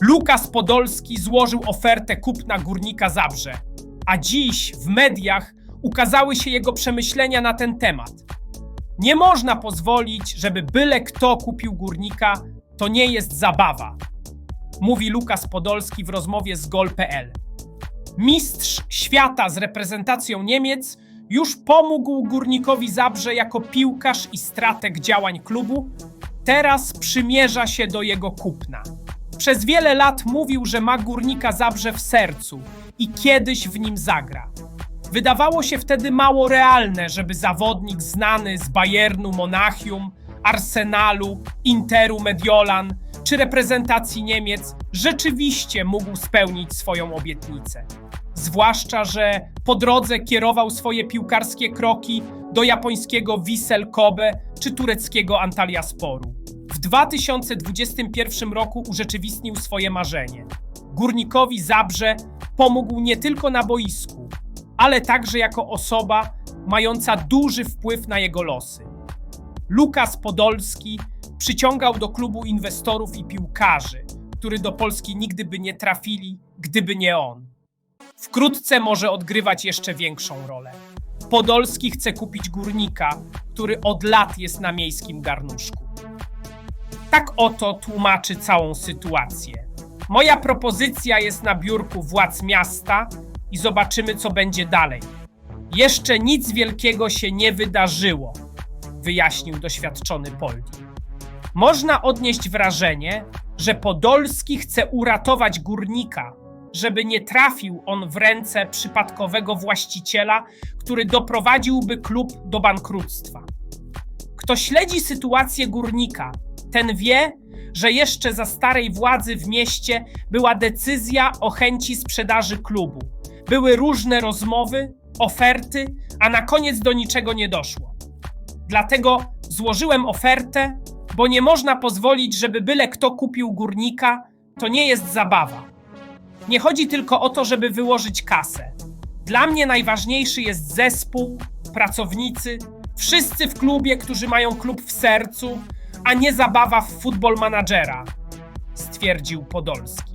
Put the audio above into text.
Lukas Podolski złożył ofertę kupna górnika Zabrze, a dziś w mediach ukazały się jego przemyślenia na ten temat. Nie można pozwolić, żeby byle kto kupił górnika, to nie jest zabawa, mówi Lukas Podolski w rozmowie z gol.pl. Mistrz świata z reprezentacją Niemiec już pomógł górnikowi Zabrze jako piłkarz i strateg działań klubu, teraz przymierza się do jego kupna. Przez wiele lat mówił, że ma górnika Zabrze w sercu i kiedyś w nim zagra. Wydawało się wtedy mało realne, żeby zawodnik znany z Bayernu Monachium, Arsenalu, Interu Mediolan czy reprezentacji Niemiec rzeczywiście mógł spełnić swoją obietnicę. Zwłaszcza, że po drodze kierował swoje piłkarskie kroki do japońskiego Wisel Kobe czy tureckiego Antalyasporu. W 2021 roku urzeczywistnił swoje marzenie. Górnikowi Zabrze pomógł nie tylko na boisku, ale także jako osoba mająca duży wpływ na jego losy. Lukas Podolski przyciągał do klubu inwestorów i piłkarzy, którzy do Polski nigdy by nie trafili, gdyby nie on. Wkrótce może odgrywać jeszcze większą rolę. Podolski chce kupić górnika, który od lat jest na miejskim garnuszku. Tak oto tłumaczy całą sytuację. Moja propozycja jest na biurku władz miasta i zobaczymy, co będzie dalej. Jeszcze nic wielkiego się nie wydarzyło, wyjaśnił doświadczony Poldi. Można odnieść wrażenie, że Podolski chce uratować górnika, żeby nie trafił on w ręce przypadkowego właściciela, który doprowadziłby klub do bankructwa. Kto śledzi sytuację górnika, ten wie, że jeszcze za starej władzy w mieście była decyzja o chęci sprzedaży klubu. Były różne rozmowy, oferty, a na koniec do niczego nie doszło. Dlatego złożyłem ofertę, bo nie można pozwolić, żeby byle kto kupił górnika, to nie jest zabawa. Nie chodzi tylko o to, żeby wyłożyć kasę. Dla mnie najważniejszy jest zespół, pracownicy, wszyscy w klubie, którzy mają klub w sercu, a nie zabawa w futbol managera, stwierdził Podolski.